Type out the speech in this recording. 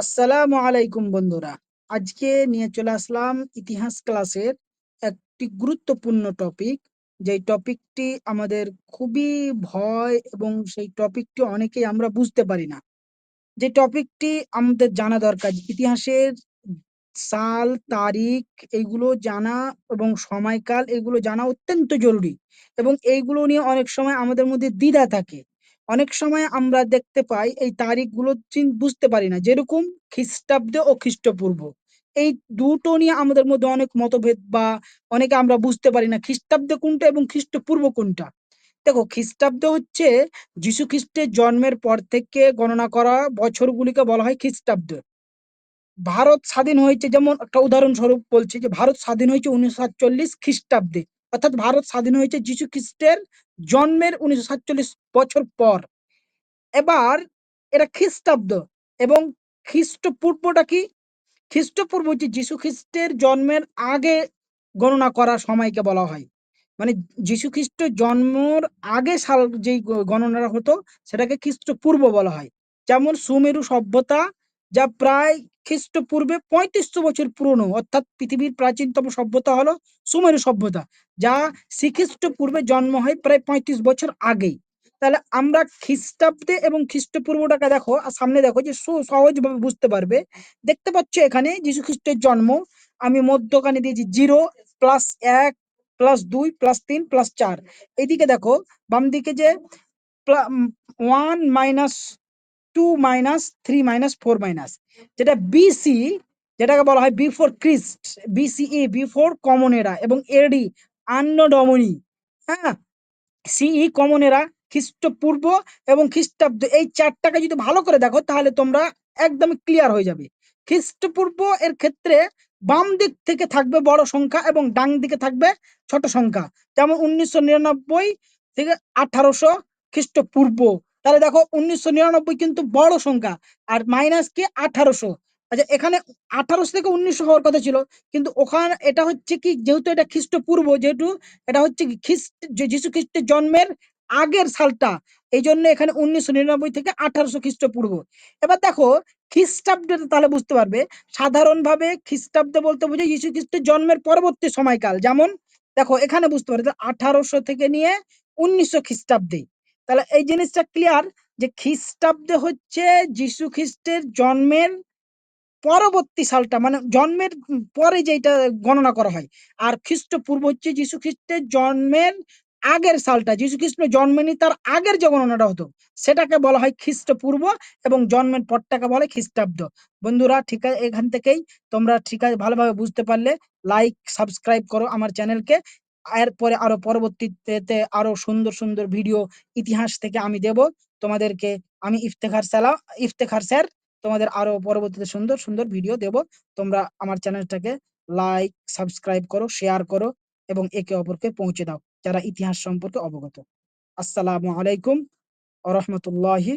আসসালামু আলাইকুম বন্ধুরা। আজকে নিয়ে চলে আসলাম ইতিহাস ক্লাসের একটি গুরুত্বপূর্ণ টপিক যেই টপিকটি আমাদের খুবই ভয় এবং সেই টপিকটি অনেকেই আমরা বুঝতে পারি না। যে টপিকটি আমাদের জানা দরকার, ইতিহাসের সাল, তারিখ এইগুলো জানা এবং সময়কাল, এগুলো জানা অত্যন্ত জরুরি এবং এইগুলো নিয়ে অনেক সময় আমাদের মধ্যে দ্বিধা থাকে। অনেক সময় আমরা দেখতে পাই এই তারিখগুলো বুঝতে পারি না। যেরকম খ্রিস্টাব্দ ও খ্রিস্টপূর্ব। এই দুটো নিয়ে আমাদের মধ্যে অনেক মতভেদ বা অনেকে আমরা বুঝতে পারি না খ্রিস্টাব্দ কোনটা এবং খ্রিস্টপূর্ব কোনটা। দেখো, খ্রিস্টাব্দ হচ্ছে যীশু খ্রিস্টের জন্মের পর থেকে গণনা করা বছরগুলিকে বলা হয় খ্রিস্টাব্দ। ভারত স্বাধীন হয়েছে, যেমন একটা উদাহরণস্বরূপ বলছি যে ভারত স্বাধীন হয়েছে উনিশশো সাতচল্লিশ খ্রিস্টাব্দে। অর্থাৎ ভারত স্বাধীন হয়েছে যীশু খ্রিস্টের জন্মের উনিশশো সাতচল্লিশ বছর পর। এবার এটা খ্রিস্টাব্দ এবং খ্রিস্টপূর্বটা কি? খ্রিস্টপূর্ব হচ্ছে যীশু খ্রিস্টের জন্মের আগে গণনা করার সময়কে বলা হয়। মানে যীশু খ্রিস্ট জন্মর আগে সাল যেই গণনাটা হতো, সেটাকে খ্রিস্টপূর্ব বলা হয়। যেমন সুমেরু সভ্যতা, যা প্রায় খ্রিস্টপূর্বে পঁয়ত্রিশশো বছর পুরনো, অর্থাৎ পৃথিবীর প্রাচীনতম সভ্যতা হলো সুমেরু সভ্যতা, যা শ্রীখ্রিস্ট পূর্বে জন্ম হয় প্রায় পঁয়ত্রিশ বছর আগেই। তাহলে আমরা খ্রিস্টাব্দে এবং খ্রিস্টপূর্বটাকে দেখো, আর সামনে দেখো যে সহজভাবে বুঝতে পারবে। দেখতে পাচ্ছ এখানে যীশু খ্রিস্টের জন্ম, আমি মধ্যখানে দিয়েছি জিরো প্লাস এক প্লাস দুই প্লাস তিন প্লাস চার। এদিকে দেখো বাম দিকে যে one minus two minus three minus four minus যেটা বিসি যেটাকে বলা হয় before Christ BCE before common এরা এবং এডি আন্ন ডমনি হ্যাঁ? সিই কমন এরা খ্রিস্টপূর্ব এবং খ্রিস্টাব্দ। এই চারটাকে যদি ভালো করে দেখো, তাহলে তোমরা একদম ক্লিয়ার হয়ে যাবে। খ্রিস্টপূর্ব এর ক্ষেত্রে বাম দিক থেকে থাকবে বড় সংখ্যা এবং ডান দিকে থাকবে ছোট সংখ্যা। যেমন উনিশশো নিরানব্বই থেকে আঠারোশো খ্রিস্টপূর্ব। তাহলে দেখো উনিশশো নিরানব্বই কিন্তু বড় সংখ্যা, আর মাইনাস কি আঠারোশো। আচ্ছা এখানে আঠারোশো থেকে উনিশশো হওয়ার কথা ছিল, কিন্তু ওখানে এটা হচ্ছে কি, যেহেতু এটা খ্রিস্টপূর্ব, যেহেতু এটা হচ্ছে কি খ্রিস্ট যীশু খ্রিস্টের জন্মের আগের সালটা এই জন্য এখানে উনিশশো নিরানব্বই থেকে আঠারোশো খ্রিস্টপূর্ব। এবার দেখো খ্রিস্টাব্দটা তাহলে বুঝতে পারবে, সাধারণভাবে খ্রিস্টাব্দ বলতে বুঝে যীশু খ্রিস্টের জন্মের পরবর্তী সময়কাল। যেমন, দেখো এখানে বুঝতে পারবে আঠারোশো থেকে নিয়ে উনিশশো খ্রিস্টাব্দে। তাহলে এই জিনিসটা ক্লিয়ার যে খ্রিস্টাব্দে হচ্ছে যীশু খ্রিস্টের জন্মের পরবর্তী সালটা মানে জন্মের পরে যেটা গণনা করা হয়, আর খ্রিস্টপূর্ব হচ্ছে যীশু খ্রিস্টের জন্মের আগের সালটা, যীশু খ্রিস্ট জন্মেনি তার আগের যে গণনাটা হতো, সেটাকে বলা হয় খ্রিস্টপূর্ব এবং জন্মের পরটাকে বলে খ্রিস্টাব্দ। বন্ধুরা, ঠিক আছে এখান থেকেই তোমরা ঠিক আছে ভালোভাবে বুঝতে পারলে লাইক সাবস্ক্রাইব করো আমার চ্যানেলকে এরপরে আরও পরবর্তীতে আরও সুন্দর সুন্দর ভিডিও ইতিহাস থেকে আমি দেব। তোমাদেরকে আমি ইফতেখার সালা, ইফতেখার স্যার তোমাদের আরও পরবর্তীতে সুন্দর সুন্দর ভিডিও দেব। তোমরা আমার চ্যানেলটাকে লাইক সাবস্ক্রাইব করো শেয়ার করো এবং একে অপরকে পৌঁছে দাও, যারা ইতিহাস সম্পর্কে অবগত। আসসালামু আলাইকুম আ রহমতুল্লাহি